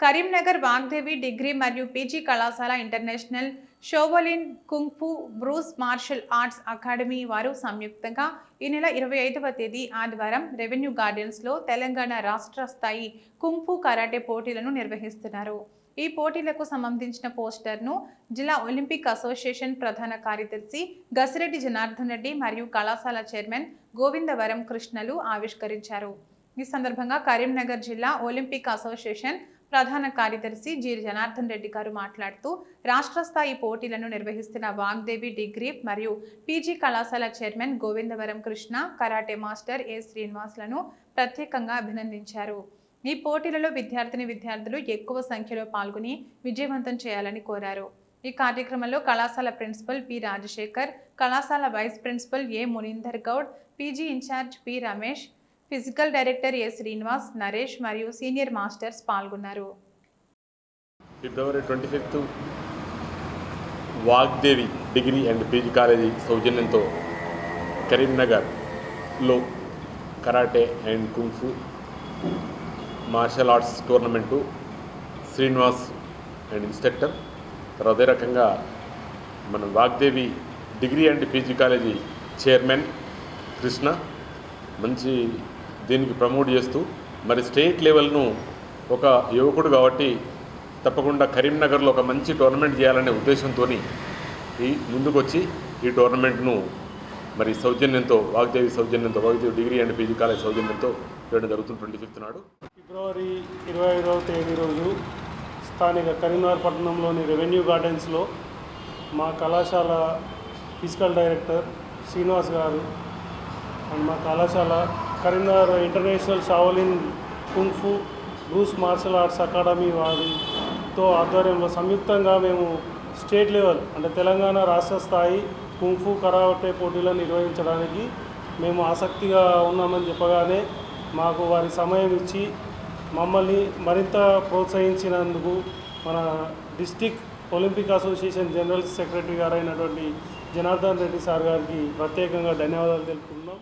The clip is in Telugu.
కరీంనగర్ వాగ్దేవి డిగ్రీ మరియు పీజీ కళాశాల international Shaolin kung fu Bruce martial arts academy వారు సంయుక్తంగా ఈ నెల ఇరవై ఐదవ తేదీ ఆదివారం రెవెన్యూ గార్డెన్స్లో తెలంగాణ రాష్ట్ర స్థాయి కుంగ్ఫు కరాటే పోటీలను నిర్వహిస్తున్నారు. ఈ పోటీలకు సంబంధించిన పోస్టర్ను జిల్లా ఒలింపిక్ అసోసియేషన్ ప్రధాన కార్యదర్శి గసిరెడ్డి జనార్దన్ రెడ్డి మరియు కళాశాల చైర్మన్ గోవిందవరం కృష్ణలు ఆవిష్కరించారు. ఈ సందర్భంగా కరీంనగర్ జిల్లా ఒలింపిక్ అసోసియేషన్ ప్రధాన కార్యదర్శి జి. జనార్దన్ రెడ్డి గారు మాట్లాడుతూ రాష్ట్ర స్థాయి పోటీలను నిర్వహిస్తున్న వాగ్దేవి డిగ్రీ మరియు పీజీ కళాశాల chairman Govindavaram Krishna karate master A. శ్రీనివాస్లను ప్రత్యేకంగా అభినందించారు. ఈ పోటీలలో విద్యార్థిని విద్యార్థులు ఎక్కువ సంఖ్యలో పాల్గొని విజయవంతం చేయాలని కోరారు. ఈ కార్యక్రమంలో కళాశాల ప్రిన్సిపల్ పి. రాజశేఖర్ కళాశాల vice principal A. Muninder Goud PG incharge P. Ramesh physical director A Srinivas Naresh మరియు సీనియర్ మాస్టర్స్ పాల్గొన్నారు. February twenty fifth Vagdevi degree and PG college సౌజన్యంతో కరీంనగర్లో karate and kung fu martial arts tournament Srinivas and instructor. తర్వాత అదే రకంగా మన Vagdevi degree and PG college chairman Krishna. మంచి దీనికి ప్రమోట్ చేస్తూ మరి స్టేట్ లెవెల్ను ఒక యువకుడు కాబట్టి తప్పకుండా కరీంనగర్లో ఒక మంచి టోర్నమెంట్ చేయాలనే ఉద్దేశంతో ఈ ముందుకొచ్చి ఈ టోర్నమెంట్ను మరి సౌజన్యంతో వాగ్దేవి సౌజన్యంతో Vagdevi degree and PG college సౌజన్యంతో చేయడం జరుగుతుంది ట్వంటీ ఫిఫ్త్ నాడు. ఫిబ్రవరి ఇరవై ఐదవ తేదీ రోజు స్థానిక కరీంనగర్ పట్టణంలోని రెవెన్యూ గార్డెన్స్లో మా కళాశాల ఫిజికల్ డైరెక్టర్ శ్రీనివాస్ గారు అండ్ మా కళాశాల Karimnagar international Shaolin kung fu Bruce martial arts academy వారితో ఆధ్వర్యంలో సంయుక్తంగా మేము స్టేట్ లెవెల్ అంటే తెలంగాణ రాష్ట్ర స్థాయి కుంఫు కరాటే పోటీలను నిర్వహించడానికి మేము ఆసక్తిగా ఉన్నామని చెప్పగానే మాకు వారి సమయం ఇచ్చి మమ్మల్ని మరింత ప్రోత్సహించినందుకు మన district Olympic association general secretary గారైనటువంటి Janardhan Reddy sir గారికి ప్రత్యేకంగా ధన్యవాదాలు తెలుపుతున్నాం